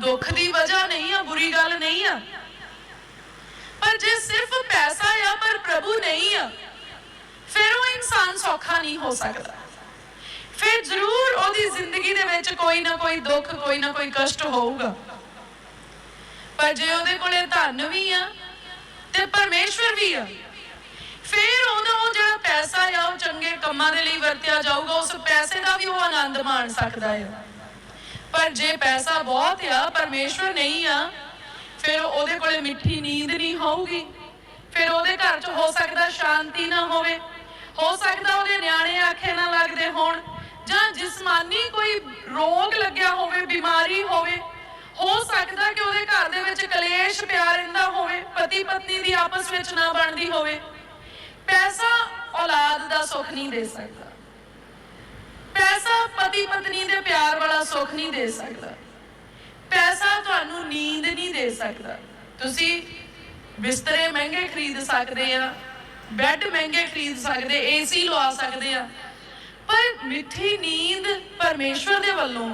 ਦੁੱਖ ਦੀ ਵਜ੍ਹਾ ਨਹੀਂ ਆ, ਬੁਰੀ ਗੱਲ ਨਹੀਂ ਆ। ਪਰ ਜੇ ਸਿਰਫ ਪੈਸਾ ਆ, ਪਰ ਪ੍ਰਭੂ ਨਹੀਂ ਆ, ਫਿਰ ਉਹ ਇਨਸਾਨ ਸੌਖਾ ਨਹੀਂ ਹੋ ਸਕਦਾ। ਫਿਰ ਜ਼ਰੂਰ ਉਹਦੀ ਜ਼ਿੰਦਗੀ ਦੇ ਵਿੱਚ ਕੋਈ ਨਾ ਕੋਈ ਦੁੱਖ, ਕੋਈ ਨਾ ਕੋਈ ਕਸ਼ਟ ਹੋਊਗਾ। ਪਰ ਜੇ ਉਹਦੇ ਕੋਲੇ ਧਨ ਵੀ ਆ ਤੇ ਪਰਮੇਸ਼ਵਰ ਵੀ ਆ, ਫਿਰ ਉਹਦਾ ਜਿਹੜਾ ਪੈਸਾ ਆ, ਉਹ ਚੰਗੇ ਕੰਮਾਂ ਦੇ ਲਈ ਵਰਤਿਆ ਜਾਊਗਾ, ਉਸ ਪੈਸੇ ਦਾ ਵੀ ਉਹ ਆਨੰਦ ਮਾਣ ਸਕਦਾ ਹੈ ਪਰ ਜੇ ਪੈਸਾ ਬਹੁਤ ਆ, ਪਰਮੇਸ਼ਵਰ ਨਹੀਂ ਆ, ਫਿਰ ਉਹਦੇ ਕੋਲੇ ਮਿੱਠੀ ਨੀਂਦ ਨਹੀਂ ਹੋਊਗੀ। ਫਿਰ ਉਹਦੇ ਘਰ 'ਚ ਹੋ ਸਕਦਾ ਸ਼ਾਂਤੀ ਨਾ ਹੋਵੇ। ਹੋ ਸਕਦਾ ਉਹਦੇ ਨਿਆਣੇ ਆਖੇ ਨਾ ਲੱਗਦੇ ਹੋਣ। ਜਾਂ ਜਿਸਮਾਨੀ ਕੋਈ ਰੋਗ ਲੱਗਿਆ ਹੋਵੇ, ਬਿਮਾਰੀ ਹੋਵੇ, ਹੋ ਸਕਦਾ ਕਿ ਉਹਦੇ ਘਰ ਦੇ ਵਿੱਚ ਕਲੇਸ਼ ਪਿਆ ਰਹਿੰਦਾ ਹੋਵੇ ਪਤੀ ਪਤਨੀ ਦੀ ਆਪਸ ਵਿੱਚ ਨਾ ਬਣਦੀ ਹੋਵੇ। ਪੈਸਾ ਔਲਾਦ ਦਾ ਸੁੱਖ ਨਹੀਂ ਦੇ ਸਕਦਾ। ਪਤੀ ਪਤਨੀ ਦੇ ਪਿਆਰ ਵਾਲਾ ਸੁੱਖ ਨਹੀਂ ਦੇ ਸਕਦਾ। ਪੈਸਾ ਤੁਹਾਨੂੰ ਨੀਂਦ ਨਹੀਂ ਦੇ ਸਕਦਾ। ਤੁਸੀਂ ਬਿਸਤਰੇ ਮਹਿੰਗੇ ਖਰੀਦ ਸਕਦੇ ਆ, ਬੈੱਡ ਮਹਿੰਗੇ ਖਰੀਦ ਸਕਦੇ, ਏਸੀ ਲਵਾ ਸਕਦੇ ਆ। ਪਰ ਮਿੱਠੀ ਨੀਂਦ ਪਰਮੇਸ਼ਵਰ ਦੇ ਵੱਲੋਂ